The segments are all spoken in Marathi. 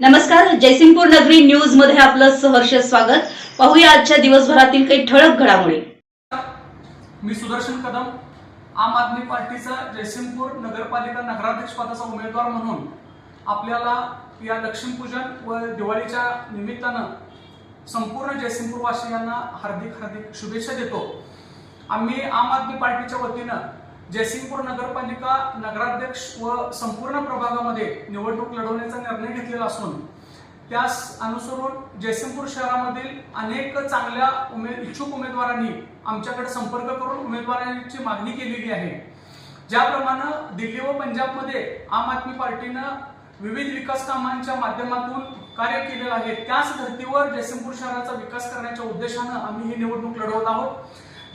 नमस्कार जयसिंगपूर नगरी न्यूजमध्ये आपलं सहर्ष स्वागत. पाहूया आजच्या दिवसभरातील काही ठळक घडामोडी. मी सुदर्शन कदम आम आदमी पार्टीचा जयसिंगपूर नगरपालिका नगराध्यक्ष पदाचा उमेदवार म्हणून आपल्याला या लक्ष्मीपूजन व दिवाळीच्या निमित्तानं संपूर्ण जयसिंगपूर वासियांना हार्दिक हार्दिक शुभेच्छा देतो. आम्ही आम आदमी पार्टीच्या वतीनं जयसिंगपूर नगरपालिका नगराध्यक्ष व संपूर्ण प्रभागामध्ये निवडणूक लढवण्याचा निर्णय घेतलेला असून त्यास अनुसरून जयसिंगपूर शहरामधील अनेक चांगल्या उमे इच्छुक उमेदवारांनी आमच्याकडे संपर्क करून उमेदवारांची मागणी केलेली आहे. ज्याप्रमाणे दिल्ली व पंजाबमध्ये आम आदमी पार्टीनं विविध विकास कामांच्या माध्यमातून कार्य केलेलं आहे. त्याच धर्तीवर जयसिंगपूर शहराचा विकास करण्याच्या उद्देशानं आम्ही ही निवडणूक लढवत आहोत.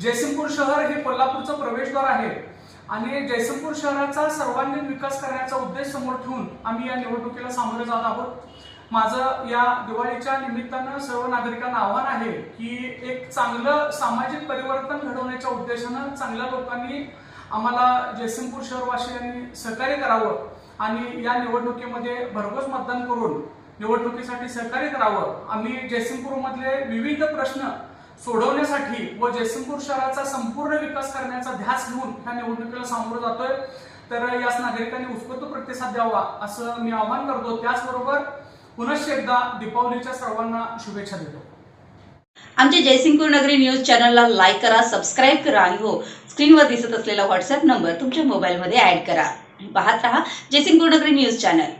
जयसिंगपूर शहर हे कोल्हापूरचं प्रवेशद्वार आहे. आणि जयसिंगपूर शहराचा सर्वांगीण विकास करण्याचा उद्देश समोर ठेवून आम्ही या निवडणुकीला सामोरे जात आहोत. माझं या दिवाळीच्या निमित्तानं सर्व नागरिकांना आव्हान आहे की एक चांगलं सामाजिक परिवर्तन घडवण्याच्या उद्देशानं चांगल्या लोकांनी आम्हाला जयसिंगपूर शहरवासियांनी सहकार्य करावं आणि या निवडणुकीमध्ये भरघोस मतदान करून निवडणुकीसाठी सहकार्य करावं. आम्ही जयसिंगपूरमधले विविध प्रश्न सोडवण्यासाठी व जयसिंगपूर शहराचा संपूर्ण विकास करण्याचा ध्यास घेऊन ह्या निवडणुकीला सामोरं जातोय. तर यास नागरिकांनी उत्स्फूर्त प्रतिसाद द्यावा असं मी आवाहन करतो. त्याचबरोबर पुनश्च एकदा दीपावलीच्या सर्वांना शुभेच्छा देतो. आमच्या जयसिंगपूर नगरी न्यूज चॅनलला लाईक करा सबस्क्राईब करा आणि हो स्क्रीनवर दिसत असलेला व्हॉट्सअप नंबर तुमच्या मोबाईलमध्ये ऍड करा. पाहत रहा जयसिंगपूर नगरी न्यूज चॅनल.